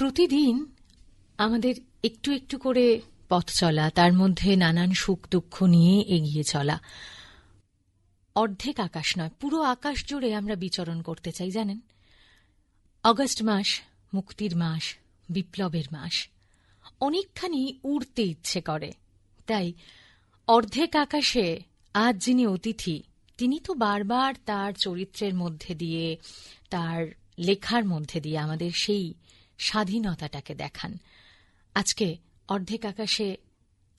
প্রতিদিন আমাদের একটু একটু করে পথ চলা, তার মধ্যে নানান সুখ দুঃখ নিয়ে এগিয়ে চলা। অর্ধেক আকাশ নয়, পুরো আকাশ জুড়ে আমরা বিচরণ করতে চাই, জানেন? অগস্ট মাস, মুক্তির মাস, বিপ্লবের মাস। অনেকখানি উড়তে ইচ্ছে করে। তাই অর্ধেক আকাশে আজ যিনি অতিথি, তিনি তো বারবার তার চরিত্রের মধ্যে দিয়ে, তার লেখার মধ্যে দিয়ে আমাদের সেই স্বাধীনতাটাকে দেখান। আজকে অর্ধেক আকাশে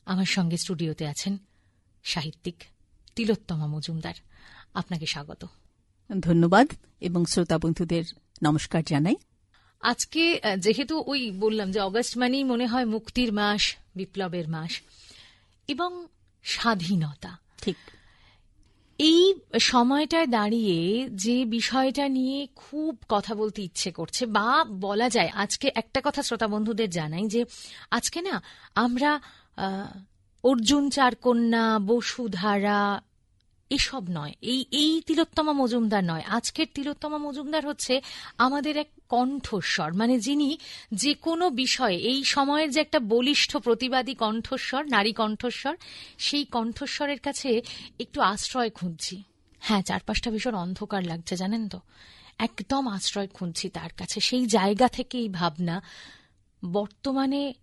আমার সঙ্গে স্টুডিওতে আছেন সাহিত্যিক তিলোত্তমা মজুমদার। আপনাকে স্বাগত। ধন্যবাদ এবং শ্রোতা বন্ধুদের নমস্কার জানাই। আজকে যেহেতু ওই বললাম যে অগস্ট মানেই মনে হয় মুক্তির মাস বিপ্লবের মাস এবং স্বাধীনতা। ঠিক। এই সময়টায় দাঁড়িয়ে যে বিষয়টা নিয়ে খুব কথা বলতে ইচ্ছে করছে বা বলা যায়, আজকে একটা কথা শ্রোতা বন্ধুদের জানাই যে আজকে না আমরা অর্জুন চারকন্যা, বসুধারা এসব নয়। এই এই তিলোত্তমা মজুমদার নয়। আজকের তিলোত্তমা মজুমদার হচ্ছে আমাদের এক কণ্ঠস্বর। মানে যিনি যে কোনো বিষয়ে, এই সময়ের যে একটা বলিষ্ঠ প্রতিবাদী কণ্ঠস্বর, নারী কণ্ঠস্বর, সেই কণ্ঠস্বরের কাছে একটু আশ্রয় খুঁজছি। হ্যাঁ চারপাশটা ভীষণ অন্ধকার লাগছে, জানেন তো? একদম আশ্রয় খুঁজছি তার কাছে। সেই জায়গা থেকে এই ভাবনা, বর্তমানে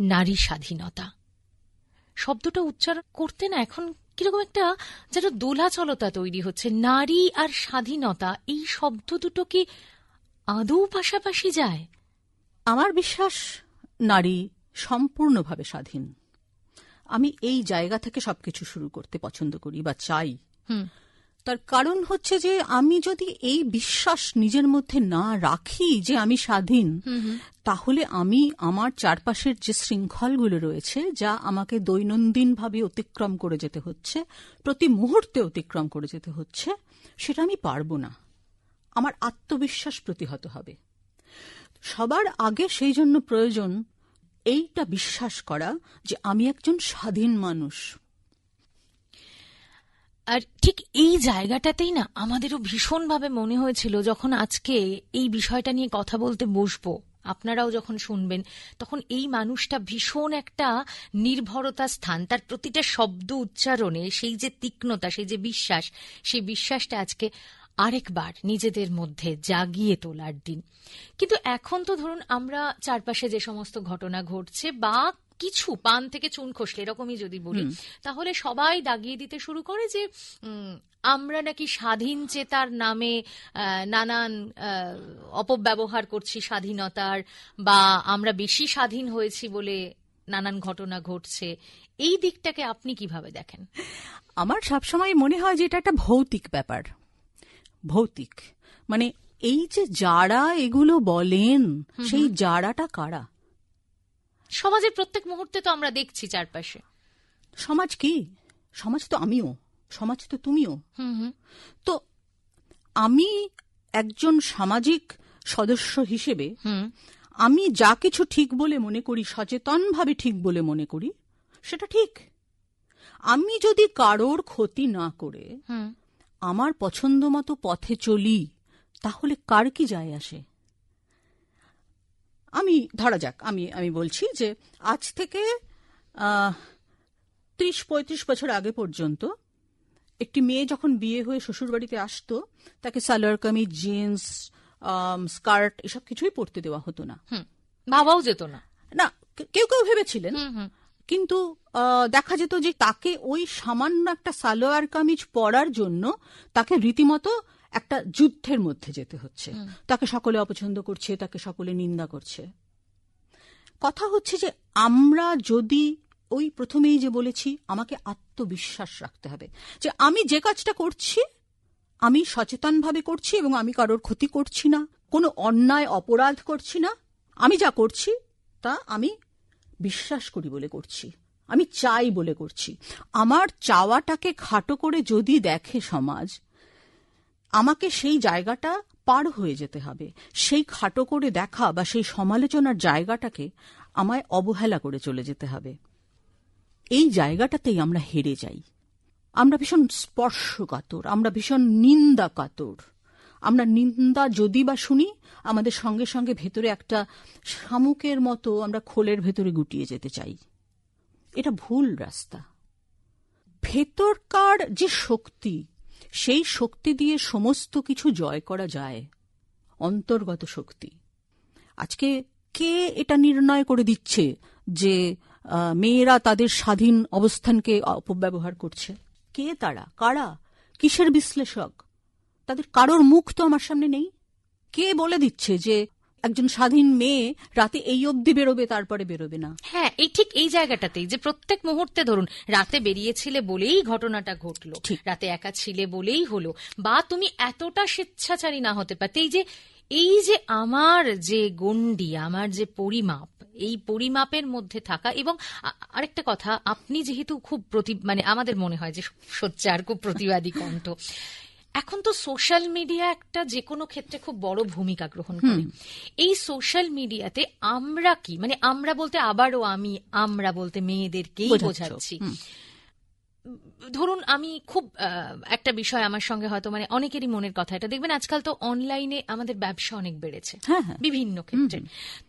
নারী স্বাধীনতা। শব্দটা উচ্চারণ করতে না এখন কীরকম একটা যেন দোলাচলতা তৈরি হচ্ছে। নারী আর স্বাধীনতা এই শব্দ দুটো কি আদৌ পাশাপাশি যায়? আমার বিশ্বাস নারী সম্পূর্ণভাবে স্বাধীন। আমি এই জায়গা থেকে সবকিছু শুরু করতে পছন্দ করি বা চাই। হুম। তার কারণ হচ্ছে যে আমি যদি এই বিশ্বাস নিজের মধ্যে না রাখি যে আমি স্বাধীন তাহলে আমি আমার চারপাশের যে শৃঙ্খলগুলো রয়েছে যা আমাকে দৈনন্দিনভাবে অতিক্রম করে যেতে হচ্ছে প্রতি মুহূর্তে অতিক্রম করে যেতে হচ্ছে সেটা আমি পারব না। আমার আত্মবিশ্বাস প্রতিহত হবে। সবার আগে সেই জন্য প্রয়োজন এইটা বিশ্বাস করা যে আমি একজন স্বাধীন মানুষ। আর ঠিক এই জায়গাটাতেই না আমাদেরও ভীষণভাবে মনে হয়েছিল যখন আজকে এই বিষয়টা নিয়ে কথা বলতে বসবো। আপনারাও যখন শুনবেন, তখন এই মানুষটা ভীষণ একটা নির্ভরতা স্থান। তার প্রতিটা শব্দ উচ্চারণে সেই যে তীক্ষ্ণতা, সেই যে বিশ্বাস, সেই বিশ্বাসটা আজকে আরেকবার নিজেদের মধ্যে জাগিয়ে তোলার দিন। কিন্তু এখন তো ধরুন আমরা চারপাশে যে সমস্ত ঘটনা ঘটছে, বা কিছু পান থেকে চুন খসলে এরকমই যদি বলি। তাহলে সবাই দাগিয়ে দিতে শুরু করে যে আমরা নাকি স্বাধীন চেতার নামে নানান অপব্যবহার করছি স্বাধীনতার বা আমরা বেশি স্বাধীন হয়েছি বলে নানান ঘটনা ঘটছে। এই দিকটাকে আপনি কীভাবে দেখেন? আমার সবসময় মনে হয় যে এটা একটা ভৌতিক ব্যাপার। ভৌতিক। মানে এই যে যারা এগুলো বলেন সেই যারাটা কারা? সমাজের প্রত্যেক মুহূর্তে তো আমরা দেখছি চারপাশে। সমাজ কি? সমাজ তো আমিও। সমাজ তো তুমিও। তো আমি একজন সামাজিক সদস্য হিসেবে হুম। আমি যা কিছু ঠিক বলে মনে করি সচেতনভাবে ঠিক বলে মনে করি সেটা ঠিক। আমি যদি কারোর ক্ষতি না করে হুম। আমার পছন্দ মতো পথে চলি তাহলে কার কি যায় আসে? আমি ধরা যাক আমি আমি বলছি যে আজ থেকে ত্রিশ পঁয়ত্রিশ বছর আগে পর্যন্ত একটি মেয়ে যখন বিয়ে হয়ে শ্বশুরবাড়িতে আসতো তাকে সালোয়ার কামিজ জিন্স স্কার্ট এসব কিছুই পরতে দেওয়া হতো না। ভাবাও যেত না। না কেউ কেউ ভেবেছিলেন। কিন্তু দেখা যেত যে তাকে ওই সামান্য একটা সালোয়ার কামিজ পরার জন্য তাকে রীতিমতো একটা যুদ্ধের মধ্যে যেতে হচ্ছে। তাকে সকলে অপছন্দ করছে তাকে সকলে নিন্দা করছে। কথা হচ্ছে যে আমরা যদি ওই প্রথমেই যে বলেছি আমাকে আত্মবিশ্বাস রাখতে হবে। যে আমি যে কাজটা করছি আমি সচেতনভাবে করছি এবং আমি কারোর ক্ষতি করছি না কোনো অন্যায় অপরাধ করছি না। আমি যা করছি তা আমি বিশ্বাস করি বলে করছি। আমি চাই বলে করছি। আমার চাওয়াটাকে খাটো করে যদি দেখে সমাজ আমাকে সেই জায়গাটা পার হয়ে যেতে হবে। সেই খাটো করে দেখা বা সেই সমালোচনার জায়গাটাকে আমায় অবহেলা করে চলে যেতে হবে। এই জায়গাটাতেই আমরা হেরে যাই। আমরা ভীষণ স্পর্শকাতর, আমরা ভীষণ নিন্দা কাতর আমরা নিন্দা যদি বা শুনি, আমাদের সঙ্গে সঙ্গে ভেতরে একটা শামুকের মতো আমরা খোলের ভেতরে গুটিয়ে যেতে চাই। এটা ভুল রাস্তা। ভেতরকার যে শক্তি সেই শক্তি দিয়ে সমস্ত কিছু জয় করা যায়। অন্তর্গত শক্তি। আজকে কে এটা নির্ণয় করে দিচ্ছে যে মেয়েরা তাদের স্বাধীন অবস্থানকে অপব্যবহার করছে? কে তারা? কারা? কিসের বিশ্লেষক? তাদের কারোর মুখ তো আমার সামনে নেই। কে বলে দিচ্ছে যে একজন স্বাধীন মেয়ে রাতে এই অবধি বেরোবে তারপরে বেরোবে না হ্যাঁ এই ঠিক এই জায়গাটাতেই যে প্রত্যেক মুহূর্তে ধরুন রাতে বেরিয়েছিলে বলেই ঘটনাটা ঘটলো। রাতে একা ছিলে বলেই হলো বা তুমি এতটা স্বেচ্ছাচারী না হতে পারতে এই যে এই যে আমার যে গণ্ডি আমার যে পরিমাপ এই পরিমাপের মধ্যে থাকা এবং আরেকটা কথা আপনি যেহেতু খুব প্রতি মানে আমাদের মনে হয় যে সোচ্চার খুব প্রতিবাদী কণ্ঠ এখন তো সোশ্যাল মিডিয়া একটা যে কোনো ক্ষেত্রে খুব বড় ভূমিকা গ্রহণ করে। এই সোশ্যাল মিডিয়াতে আমরা কি? মানে আমরা বলতে আবারও আমি আমরা বলতে মেয়েদেরকেই বোঝাচ্ছ। ধরুন আমি খুব একটা বিষয় আমার সঙ্গে হয়তো মানে অনেকেরই মনের কথা এটা। দেখবেন আজকাল তো অনলাইনে আমাদের ব্যবসা অনেক বেড়েছে। হ্যাঁ হ্যাঁ। বিভিন্ন ক্ষেত্রে।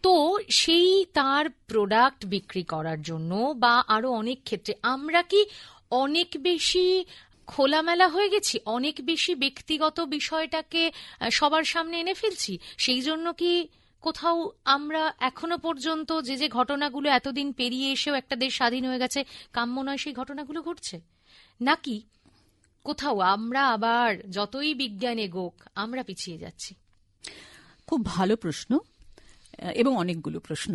তো সেই তার প্রোডাক্ট বিক্রি করার জন্য বা আরও অনেক ক্ষেত্রে আমরা কি অনেক বেশি খোলামেলা হয়ে গেছি অনেক বেশি ব্যক্তিগত বিষয়টাকে সবার সামনে এনে ফেলছি সেই জন্য কি কোথাও আমরা এখনও পর্যন্ত যে যে ঘটনাগুলো এতদিন পেরিয়ে এসেও একটা দেশ স্বাধীন হয়ে গেছে কাম্য নয় সেই ঘটনাগুলো ঘটছে? নাকি কোথাও আমরা আবার যতই বিজ্ঞান এগোক আমরা পিছিয়ে যাচ্ছি? খুব ভালো প্রশ্ন এবং অনেকগুলো প্রশ্ন।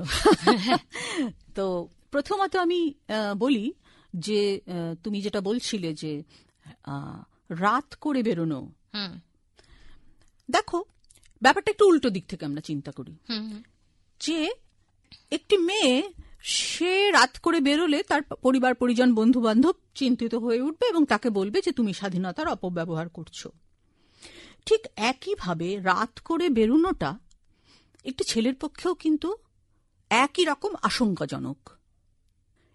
তো প্রথমত আমি বলি যে তুমি যেটা বলছিলে যে রাত করে বেরোনো। হুম। দেখো ব্যাপারটা একটু উল্টো দিক থেকে আমরা চিন্তা করি। যে একটি মেয়ে সে রাত করে বেরোলে তার পরিবার পরিজন বন্ধু বান্ধব চিন্তিত হয়ে উঠবে এবং তাকে বলবে যে তুমি স্বাধীনতার অপব্যবহার করছ। ঠিক একইভাবে রাত করে বেরোনোটা একটি ছেলের পক্ষেও কিন্তু একই রকম আশঙ্কাজনক।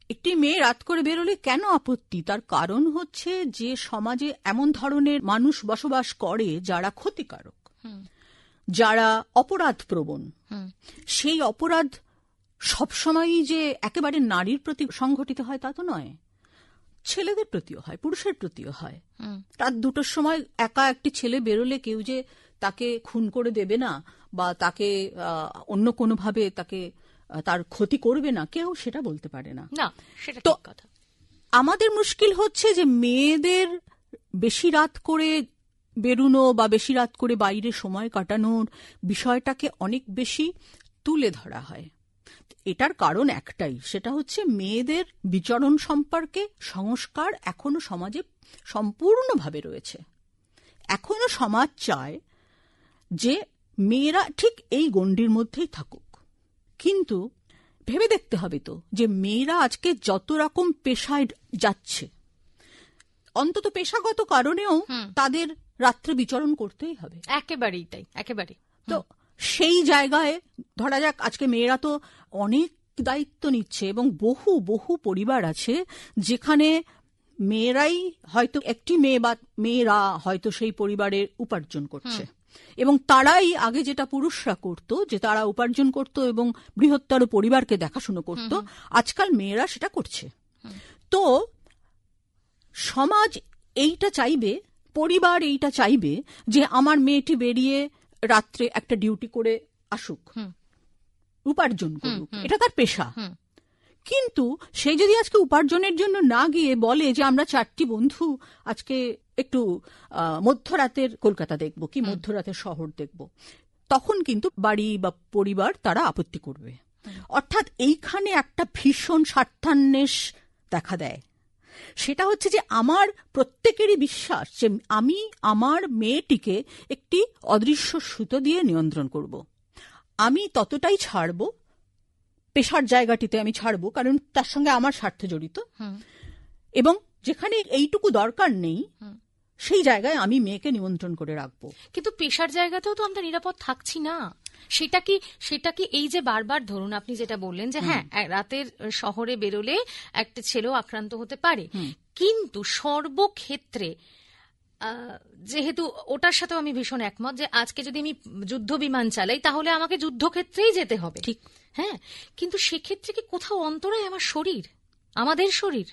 একটি মেয়ে রাত করে বেরোলে কেন আপত্তি? তার কারণ হচ্ছে যে সমাজে এমন ধরনের মানুষ বসবাস করে যারা ক্ষতিকারক যারা অপরাধ প্রবণ সেই অপরাধ সবসময়ই যে একেবারে নারীর প্রতি সংঘটিত হয় তা তো নয় ছেলেদের প্রতিও হয় পুরুষের প্রতিও হয়। রাত দুটোর সময় একা একটি ছেলে বেরোলে কেউ যে তাকে খুন করে দেবে না বা তাকে অন্য কোনোভাবে তাকে তার ক্ষতি করবে না কেউ সেটা বলতে পারে না। না সেটা তো- কথা। আমাদের মুশকিল হচ্ছে যে মেয়েদের বেশি রাত করে বেরুনো বা বেশি রাত করে বাইরে সময় কাটানোর বিষয়টাকে অনেক বেশি তুলে ধরা হয়। এটার কারণ একটাই সেটা হচ্ছে মেয়েদের বিচরণ সম্পর্কে সংস্কার এখনও সমাজে সম্পূর্ণভাবে রয়েছে। এখনও সমাজ চায় যে মেয়েরা ঠিক এই গণ্ডির মধ্যেই থাকুক। কিন্তু ভেবে দেখতে হবে তো যে মেয়েরা আজকে যত রকম পেশায় যাচ্ছে। অন্তত পেশাগত কারণেও তাদের রাত্রে বিচরণ করতেই হবে। একেবারেই তাই একেবারে তো সেই জায়গায় ধরা যাক আজকে মেয়েরা তো অনেক দায়িত্ব নিচ্ছে এবং বহু বহু পরিবার আছে যেখানে মেয়েরাই হয়তো একটি মেয়ে বা মেয়েরা হয়তো সেই পরিবারের উপার্জন করছে। এবং তারাই আগে যেটা পুরুষরা করত যে তারা উপার্জন করত এবং বৃহত্তর পরিবারকে দেখাশুনো করত আজকাল মেয়েরা সেটা করছে। তো সমাজ এইটা চাইবে পরিবার এইটা চাইবে যে আমার মেয়েটি বেরিয়ে রাত্রে একটা ডিউটি করে আসুক উপার্জন করুক এটা তার পেশা। কিন্তু সে যদি আজকে উপার্জনের জন্য না গিয়ে বলে যে আমরা চারটি বন্ধু আজকে একটু মধ্যরাতের কলকাতা দেখব কি মধ্যরাতের শহর দেখব। তখন কিন্তু বাড়ি বা পরিবার তারা আপত্তি করবে। অর্থাৎ এইখানে একটা ভীষণ স্বার্থান্বেষ দেখা দেয়। সেটা হচ্ছে যে আমার প্রত্যেকেরই বিশ্বাস যে আমি আমার মেয়েটিকে একটি অদৃশ্য সুতো দিয়ে নিয়ন্ত্রণ করব। আমি ততটাই ছাড়ব পেশার জায়গাটিতে আমি ছাড়ব কারণ তার সঙ্গে আমার স্বার্থ জড়িত। এবং যেখানে এইটুকু দরকার নেই। সেই জায়গায় আমি মেয়েকে নিমন্ত্রণ করে রাখব। কিন্তু পেশার জায়গাতেও তো আমরা নিরাপদ থাকছি না। সেটা কি সেটা কি এই যে বারবার ধরুন আপনি যেটা বললেন যে হ্যাঁ রাতের শহরে বেরোলে একটা ছেলেও আক্রান্ত হতে পারে। কিন্তু সর্বক্ষেত্রে যেহেতু ওটার সাথেও আমি ভীষণ একমত যে আজকে যদি আমি যুদ্ধ বিমান চালাই তাহলে আমাকে যুদ্ধক্ষেত্রেই যেতে হবে। ঠিক। হ্যাঁ কিন্তু সেক্ষেত্রে কি কোথাও অন্তরায় আমার শরীর আমাদের শরীর?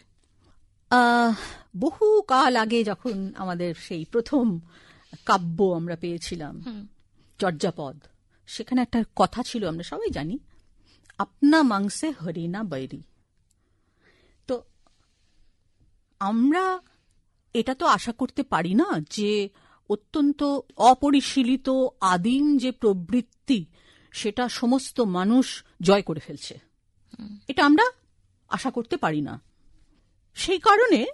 বহু কাল আগে যখন আমাদের সেই প্রথম কাব্য আমরা পেয়েছিলাম চর্যাপদ সেখানে একটা কথা ছিল আমরা সবাই জানি আপনা মাংসে হরিনা বৈরি। তো আমরা এটা তো আশা করতে পারি না যে অত্যন্ত অপরিশীলিত আদিম যে প্রবৃত্তি সেটা সমস্ত মানুষ জয় করে ফেলছে। এটা আমরা আশা করতে পারি না। সেই কারণে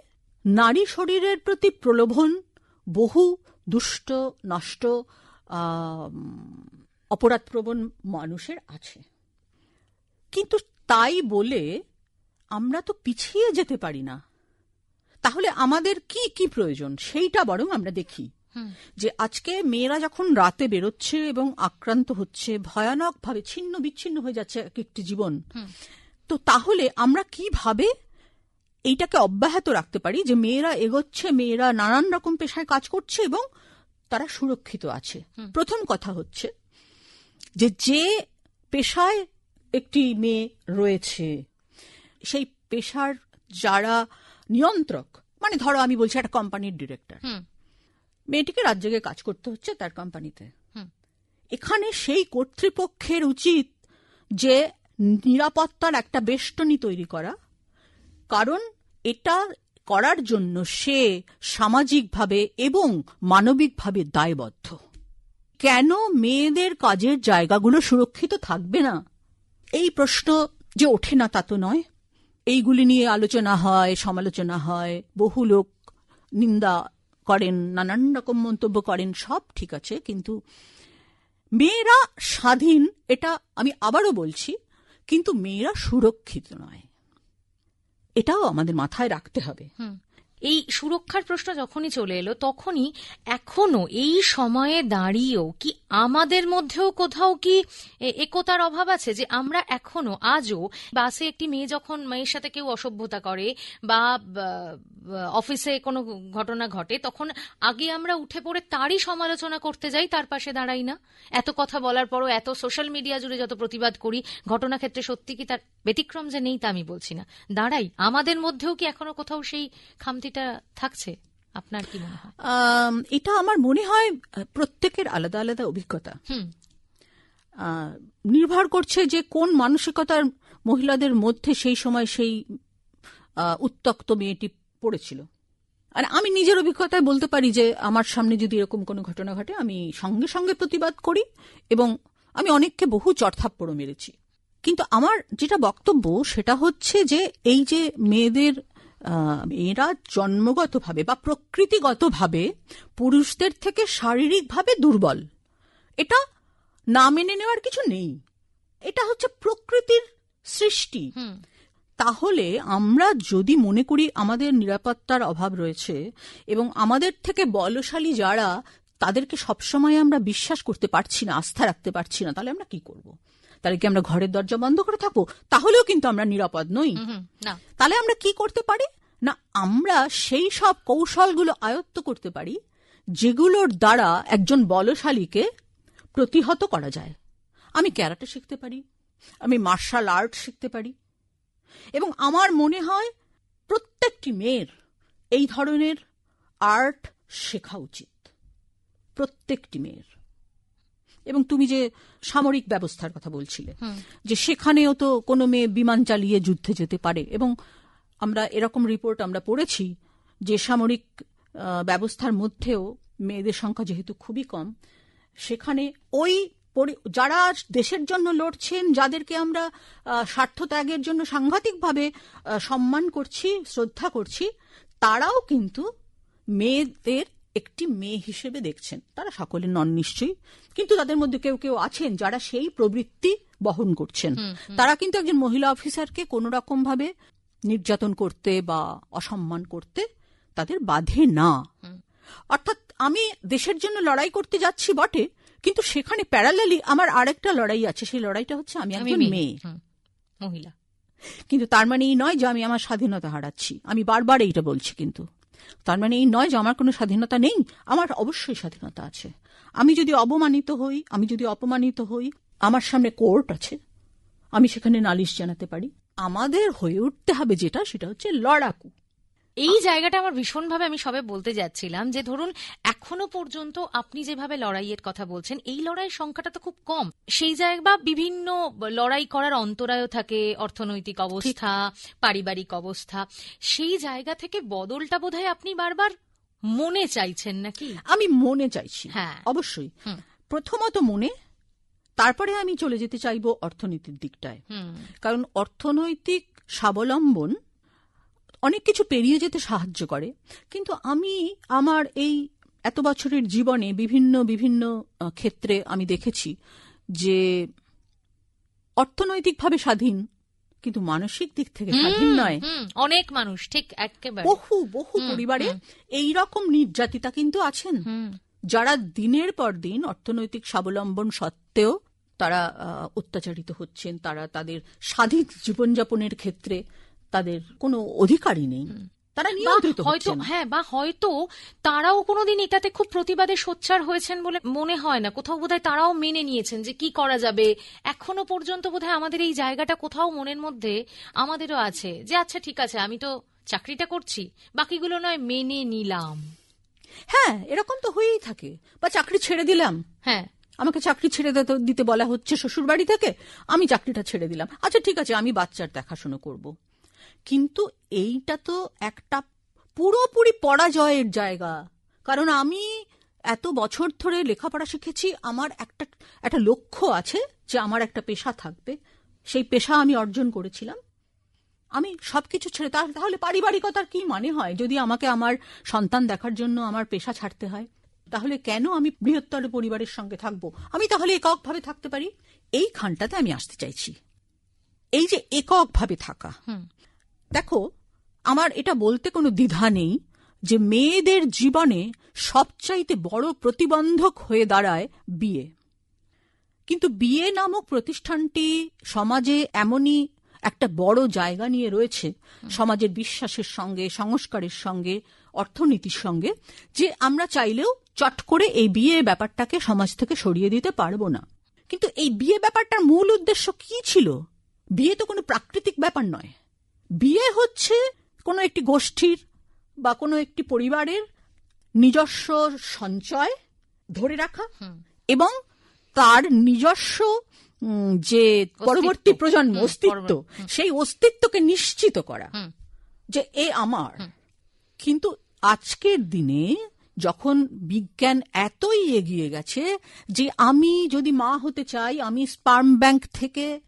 নারী শরীরের প্রতি প্রলোভন বহু দুষ্ট নষ্ট অপরাধপ্রবণ মানুষের আছে। কিন্তু তাই বলে আমরা তো পিছিয়ে যেতে পারি না। তাহলে আমাদের কি কি প্রয়োজন? সেইটা বরং আমরা দেখি। যে আজকে মেয়েরা যখন রাতে বেরোচ্ছে এবং আক্রান্ত হচ্ছে ভয়ানকভাবে ছিন্ন বিচ্ছিন্ন হয়ে যাচ্ছে এক একটি জীবন তো তাহলে আমরা কীভাবে এইটাকে অব্যাহত রাখতে পারি যে মেয়েরা এগোচ্ছে মেয়েরা নানান রকম পেশায় কাজ করছে এবং তারা সুরক্ষিত আছে। প্রথম কথা হচ্ছে যে যে পেশায় একটি মেয়ে রয়েছে সেই পেশার যারা নিয়ন্ত্রক মানে ধরো আমি বলছি একটা কোম্পানির ডিরেক্টর মেয়েটিকে রাত জেগে কাজ করতে হচ্ছে তার কোম্পানিতে। এখানে সেই কর্তৃপক্ষের উচিত যে নিরাপত্তার একটা বেষ্টনী তৈরি করা কারণ এটা করার জন্য সে সামাজিকভাবে এবং মানবিকভাবে দায়বদ্ধ। কেন মেয়েদের কাজের জায়গাগুলো সুরক্ষিত থাকবে না? এই প্রশ্ন যে ওঠে না তা তো নয়। এইগুলি নিয়ে আলোচনা হয়, সমালোচনা হয়, বহু লোক নিন্দা করেন, নানান রকম মন্তব্য করেন, সব ঠিক আছে, কিন্তু মেয়েরা স্বাধীন, এটা আমি আবারও বলছি, কিন্তু মেয়েরা সুরক্ষিত নয়। এটাও আমাদের মাথায় রাখতে হবে। এই সুরক্ষার প্রশ্ন যখনই চলে এলো, তখনই এখনও এই সময়ে দাঁড়িয়েও কি আমাদের মধ্যেও কোথাও কি একতার অভাব আছে যে আমরা এখনও, আজও বাসে একটি মেয়ে যখন মেয়ের সাথে কেউ অসভ্যতা করে বা অফিসে কোনো ঘটনা ঘটে, তখন আগে আমরা উঠে পড়ে তারই সমালোচনা করতে যাই, তার পাশে দাঁড়াই না। এত কথা বলার পরও, এত সোশ্যাল মিডিয়া জুড়ে যত প্রতিবাদ করি ঘটনা ক্ষেত্রে সত্যি কি তার ব্যতিক্রম যে নেই তা আমি বলছি না। দাঁড়াই, আমাদের মধ্যেও কি এখনও কোথাও সেই খামতিটা থাকছে? আপনার কি মনে হয়? এটা আমার মনে হয় প্রত্যেকের আলাদা আলাদা অভিজ্ঞতা। নির্ভর করছে যে কোন মানসিকতার মহিলাদের মধ্যে সেই সময় সেই উত্তক্ত মেয়েটি পড়েছিল। আর আমি নিজের অভিজ্ঞতায় বলতে পারি যে আমার সামনে যদি এরকম কোনো ঘটনা ঘটে আমি সঙ্গে সঙ্গে প্রতিবাদ করি এবং আমি অনেককে বহু চড়থাপ্পড়ও মেরেছি। কিন্তু আমার যেটা বক্তব্য সেটা হচ্ছে যে এই যে মেয়েদের মেয়েরা জন্মগতভাবে বা প্রকৃতিগতভাবে পুরুষদের থেকে শারীরিকভাবে দুর্বল। এটা না মেনে নেওয়ার কিছু নেই। এটা হচ্ছে প্রকৃতির সৃষ্টি। তাহলে আমরা যদি মনে করি আমাদের নিরাপত্তার অভাব রয়েছে এবং আমাদের থেকে বলশালী যারা তাদেরকে সবসময় আমরা বিশ্বাস করতে পারছি না আস্থা রাখতে পারছি না তাহলে আমরা কি করব? তাহলে কি আমরা ঘরের দরজা বন্ধ করে থাকব? তাহলেও কিন্তু আমরা নিরাপদ নই। তাহলে আমরা কি করতে পারি? না আমরা সেই সব কৌশলগুলো আয়ত্ত করতে পারি যেগুলোর দ্বারা একজন বলশালীকে প্রতিহত করা যায়। আমি ক্যারাটে শিখতে পারি আমি মার্শাল আর্ট শিখতে পারি এবং আমার মনে হয় প্রত্যেকটি মেয়ের এই ধরনের আর্ট শেখা উচিত। প্রত্যেকটি মেয়ের। এবং তুমি যে সামরিক ব্যবস্থার কথা বলছিলে যে সেখানেও তো কোনো মেয়ে বিমান চালিয়ে যুদ্ধে যেতে পারে। এবং আমরা এরকম রিপোর্ট আমরা পড়েছি যে সামরিক ব্যবস্থার মধ্যেও মেয়েদের সংখ্যা যেহেতু খুবই কম সেখানে ওই যারা দেশের জন্য লড়ছেন যাদেরকে আমরা স্বার্থ ত্যাগের জন্য সাংঘাতিকভাবে সম্মান করছি শ্রদ্ধা করছি তারাও কিন্তু মেয়েদের একটি মেয়ে হিসেবে দেখছেন। তারা সকলে নন নিশ্চয়ই কিন্তু তাদের মধ্যে কেউ কেউ আছেন যারা সেই প্রবৃত্তি বহন করছেন। তারা কিন্তু একজন মহিলা অফিসারকে কোনো রকম ভাবে নির্যাতন করতে বা অসম্মান করতে তাদের বাধে না। অর্থাৎ আমি দেশের জন্য লড়াই করতে যাচ্ছি বটে কিন্তু সেখানে প্যারালালি আমার আরেকটা লড়াই আছে সেই লড়াইটা হচ্ছে আমি একজন মেয়ে। মহিলা। কিন্তু তার মানে এই নয় যে আমি আমার স্বাধীনতা হারাচ্ছি। আমি বারবার এইটা বলছি কিন্তু। তার মানে এই নয় যে আমার কোনো স্বাধীনতা নেই, আমার অবশ্যই স্বাধীনতা আছে। আমি যদি অবমানিত হই, আমি যদি অপমানিত হই, আমার সামনে কোর্ট আছে, আমি সেখানে নালিশ জানাতে পারি। আমাদের হয়ে উঠতে হবে যেটা, সেটা হচ্ছে লড়াকু। এই জায়গাটা আমার ভীষণভাবে আমি সবে বলতে যাচ্ছিলাম যে ধরুন এখনও পর্যন্ত আপনি যেভাবে লড়াইয়ের কথা বলছেন এই লড়াইয়ের সংখ্যাটা তো খুব কম। সেই জায়গা বা বিভিন্ন লড়াই করার অন্তরায়ও থাকে অর্থনৈতিক অবস্থা পারিবারিক অবস্থা। সেই জায়গা থেকে বদলটা বোধহয় আপনি বারবার মনে চাইছেন নাকি? আমি মনে চাইছি হ্যাঁ। অবশ্যই। প্রথমত মনে তারপরে আমি চলে যেতে চাইব অর্থনীতির দিকটায়। কারণ অর্থনৈতিক স্বাবলম্বন অনেক কিছু পেরিয়ে যেতে সাহায্য করে। কিন্তু আমি আমার এই এত বছরের জীবনে বিভিন্ন বিভিন্ন ক্ষেত্রে আমি দেখেছি যে অর্থনৈতিকভাবে স্বাধীন কিন্তু মানসিক দিক থেকে স্বাধীন নয়। অনেক মানুষ ঠিক একেবারে। বহু বহু পরিবারে এই রকম নির্যাতিতা কিন্তু আছেন। যারা দিনের পর দিন অর্থনৈতিক স্বাবলম্বন সত্ত্বেও তারা অত্যাচারিত হচ্ছেন তারা তাদের স্বাধীন জীবনযাপনের ক্ষেত্রে তাদের কোনো অধিকারই নেই। তারা নিয়ন্ত্রিত হয়তো হ্যাঁ বা হয়তো তারাও কোনোদিন এটাতে খুব প্রতিবাদে সোচ্চার হয়েছেন বলে মনে হয় না। কোথাও বোধহয় তারাও মেনে নিয়েছেন যে কি করা যাবে। এখনও পর্যন্ত বোধহয় আমাদের এই জায়গাটা কোথাও মনের মধ্যে আমাদেরও আছে যে আচ্ছা ঠিক আছে আমি তো চাকরিটা করছি বাকিগুলো নয় মেনে নিলাম। হ্যাঁ এরকম তো হয়েই থাকে। বা চাকরি ছেড়ে দিলাম। হ্যাঁ। আমাকে চাকরি ছেড়ে দিতে- দিতে বলা হচ্ছে শ্বশুর বাড়ি থেকে আমি চাকরিটা ছেড়ে দিলাম। আচ্ছা ঠিক আছে আমি বাচ্চার দেখাশোনা করব। কিন্তু এইটা তো একটা পুরোপুরি পরাজয়ের জায়গা। কারণ আমি এত বছর ধরে লেখাপড়া শিখেছি, আমার একটা একটা লক্ষ্য আছে যে আমার একটা পেশা থাকবে। সেই পেশা আমি অর্জন করেছিলাম। আমি সবকিছু ছেড়ে তার- তাহলে পারিবারিকতার কি মানে হয়? যদি আমাকে আমার সন্তান দেখার জন্য আমার পেশা ছাড়তে হয়, তাহলে কেন আমি বৃহত্তর পরিবারের সঙ্গে থাকব? আমি তাহলে এককভাবে থাকতে পারি? এই খানটাতে আমি আসতে চাইছি। এই যে এককভাবে থাকা। দেখো, আমার এটা বলতে কোনো দ্বিধা নেই যে মেয়েদের জীবনে সবচাইতে বড় প্রতিবন্ধক হয়ে দাঁড়ায় বিয়ে। কিন্তু বিয়ে নামক প্রতিষ্ঠানটি সমাজে এমনই একটা বড় জায়গা নিয়ে রয়েছে, সমাজের বিশ্বাসের সঙ্গে, সংস্কারের সঙ্গে, অর্থনীতির সঙ্গে, যে আমরা চাইলেও চট করে এই বিয়ে ব্যাপারটাকে সমাজ থেকে সরিয়ে দিতে পারব না। কিন্তু এই বিয়ে ব্যাপারটার মূল উদ্দেশ্য কি ছিল? বিয়ে তো কোনো প্রাকৃতিক ব্যাপার নয়। বিয়ে হচ্ছে কোনো একটি গোষ্ঠীর বা কোনো একটি পরিবারের নিজস্ব সঞ্চয় ধরে রাখা এবং তার নিজস্ব যে পরবর্তী প্রজন্ম অস্তিত্ব সেই অস্তিত্বকে নিশ্চিত করা। যে এ আমার। কিন্তু আজকের দিনে যখন বিজ্ঞান এতই এগিয়ে গেছে যে আমি যদি মা হতে চাই আমি স্পার্ম ব্যাংক থেকে।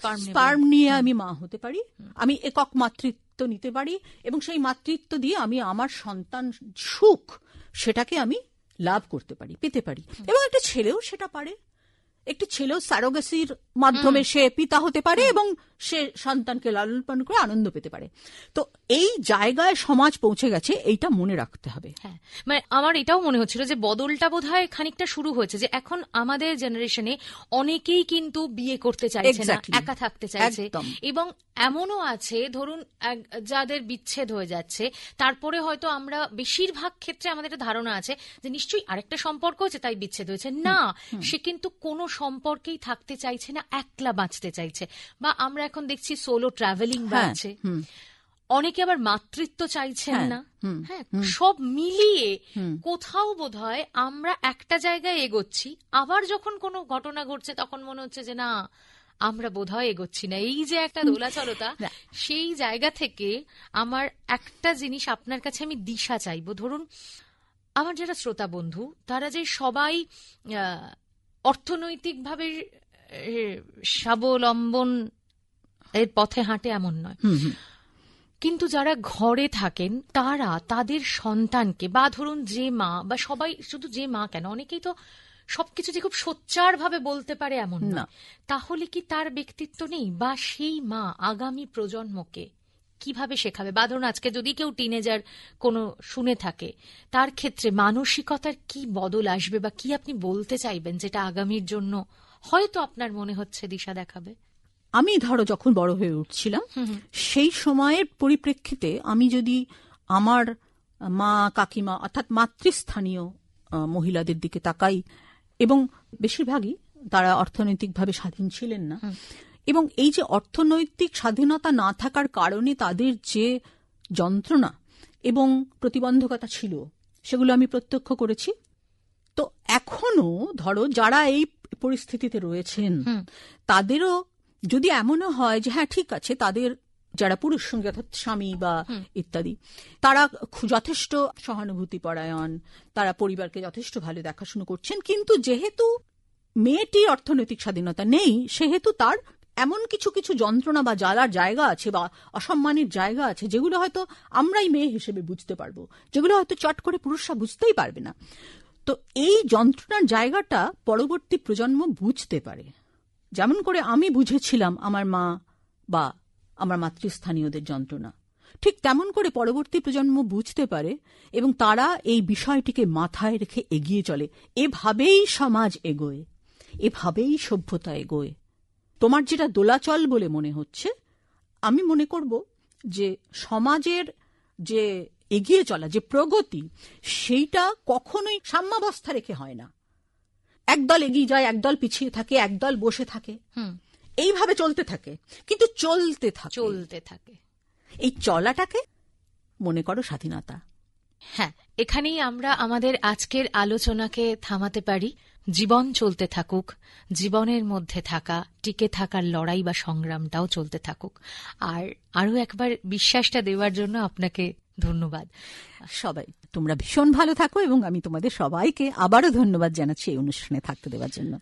স্পার্ম নিয়ে আমি মা হতে পারি। আমি একক মাতৃত্ব নিতে পারি এবং সেই মাতৃত্ব দিয়ে আমি আমার সন্তান সুখ সেটাকে আমি লাভ করতে পারি পেতে পারি। এবং একটা ছেলেও সেটা পারে। একটি ছেলেও স্যারোগেসির মাধ্যমে সে পিতা হতে পারে এবং সে সন্তানকে লালন পালন করে আনন্দ পেতে পারে। তো এই জায়গায় সমাজ পৌঁছে গেছে এইটা মনে রাখতে হবে। হ্যাঁ মানে আমার এটাও মনে হচ্ছিল যে বদলটা বোধ হয় খানিকটা শুরু হয়েছে যে এখন আমাদের জেনারেশনে অনেকেই কিন্তু বিয়ে করতে চাইছে না একা থাকতে চাইছে এবং এমনও আছে ধরুন যাদের বিচ্ছেদ হয়ে যাচ্ছে তারপরে হয়তো আমরা বেশিরভাগ ক্ষেত্রে আমাদের ধারণা আছে যে নিশ্চয়ই আরেকটা সম্পর্ক হচ্ছে তাই বিচ্ছেদ হয়েছে। না সে কিন্তু কোনো সম্পর্কেই থাকতে চাইছে না একলা বাঁচতে চাইছে। বা আমরা এখন দেখছি সোলো ট্রাভেলিং হ্যাঁ, বাড়ছে। অনেকে আবার মাতৃত্ব চাইছেন হ্যাঁ, না। হ্যাঁ সব মিলিয়ে কোথাও বোধ হয় আমরা একটা জায়গায় এগোচ্ছি। আবার যখন কোনো ঘটনা ঘটছে তখন মনে হচ্ছে যে না আমরা বোধহয় এগোচ্ছি না। এই যে একটা দোলাচলতা সেই জায়গা থেকে আমার একটা জিনিস আপনার কাছে আমি দিশা চাইব। ধরুন আমার যারা শ্রোতা বন্ধু তারা যে সবাই অর্থনৈতিকভাবে স্বাবলম্বন এর পথে হাঁটে এমন নয়। কিন্তু যারা ঘরে থাকেন তারা তাদের সন্তানকে বা ধরুন যে মা বা সবাই শুধু যে মা কেন অনেকেই তো সবকিছু যে খুব সোচ্চার ভাবে বলতে পারে এমন। না তাহলে কি তার ব্যক্তিত্ব নেই বা সেই মা আগামী প্রজন্মকে কীভাবে শেখাবে? বা ধরুন আজকে যদি কেউ টিনেজার কোনো শুনে থাকে তার ক্ষেত্রে মানসিকতার কি বদল আসবে বা কি আপনি বলতে চাইবেন যেটা আগামীর জন্য হয়তো আপনার মনে হচ্ছে দিশা দেখাবে? আমি ধরো যখন বড় হয়ে উঠছিলাম সেই সময়ের পরিপ্রেক্ষিতে আমি যদি আমার মা কাকিমা অর্থাৎ মাতৃস্থানীয় মহিলাদের দিকে তাকাই এবং বেশিরভাগই তারা অর্থনৈতিকভাবে স্বাধীন ছিলেন না এবং এই যে অর্থনৈতিক স্বাধীনতা না থাকার কারণে তাদের যে যন্ত্রণা এবং প্রতিবন্ধকতা ছিল সেগুলো আমি প্রত্যক্ষ করেছি। তো এখনও ধরো যারা এই পরিস্থিতিতে রয়েছেন তাদেরও যদি এমনও হয় যে হ্যাঁ ঠিক আছে তাদের যারা পুরুষ সঙ্গে অর্থাৎ স্বামী বা ইত্যাদি তারা যথেষ্ট সহানুভূতি পরায়ণ তারা পরিবারকে যথেষ্ট ভালো দেখাশুনো করছেন কিন্তু যেহেতু মেয়েটির অর্থনৈতিক স্বাধীনতা নেই সেহেতু তার এমন কিছু কিছু যন্ত্রণা বা জ্বালার জায়গা আছে বা অসম্মানের জায়গা আছে, যেগুলো হয়তো আমরাই মেয়ে হিসেবে বুঝতে পারব, যেগুলো হয়তো চট করে পুরুষরা বুঝতেই পারবে না। তো এই যন্ত্রণার জায়গাটা পরবর্তী প্রজন্ম বুঝতে পারে। যেমন করে আমি বুঝেছিলাম আমার মা বা আমার মাতৃস্থানীয়দের যন্ত্রণা। ঠিক তেমন করে পরবর্তী প্রজন্ম বুঝতে পারে এবং তারা এই বিষয়টিকে মাথায় রেখে এগিয়ে চলে। এভাবেই সমাজ এগোয়। এভাবেই সভ্যতা এগোয়। তোমার যেটা দোলাচল বলে মনে হচ্ছে আমি মনে করব যে সমাজের যে এগিয়ে চলা যে প্রগতি সেইটা কখনোই সাম্যাবস্থা রেখে হয় না। একদল এগিয়ে যায় একদল পিছিয়ে থাকে একদল বসে থাকে। হুম। এইভাবে চলতে থাকে কিন্তু চলতে থাকে। চলতে থাকে। এই চলাটাকে মনে করো স্বাধীনতা। হ্যাঁ এখানেই আমরা আমাদের আজকের আলোচনাকে থামাতে পারি। জীবন চলতে থাকুক, জীবনের মধ্যে থাকা, টিকে থাকার লড়াই বা সংগ্রামটাও চলতে থাকুক। আর আরও একবার বিশ্বাসটা দেওয়ার জন্য আপনাকে ধন্যবাদ। সবাই, তোমরা ভীষণ ভালো থাকো এবং আমি তোমাদের সবাইকে আবারও ধন্যবাদ জানাচ্ছি এই অনুষ্ঠানে থাকতে দেওয়ার জন্য।